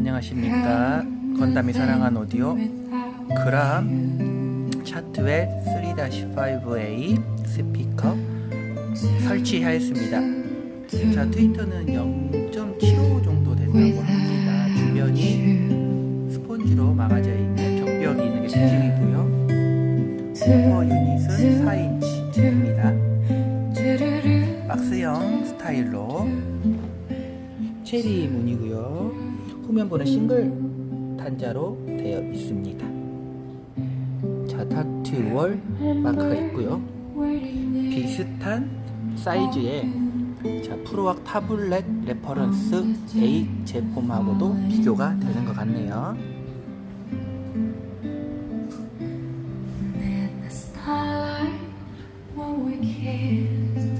안녕하십니까? 건담이 사랑한 오디오 그람 차트웰 3-5A 스피커 설치하였습니다. 자 트위터는 0.75 정도 된다고 합니다. 주변이 스폰지로 막아져 있는 벽벽이 있는 게 특징이고요. 슈퍼 유닛은 4인치입니다. 박스형 스타일로 체리 무늬고요. 후면부는 싱글 단자로 되어 있습니다. 자, 타투 월 마크가 있고요. 비슷한 사이즈의 자, 프로왁 타블렛 레퍼런스 A 제품하고도 비교가 되는 것 같네요. starlight when we kissed.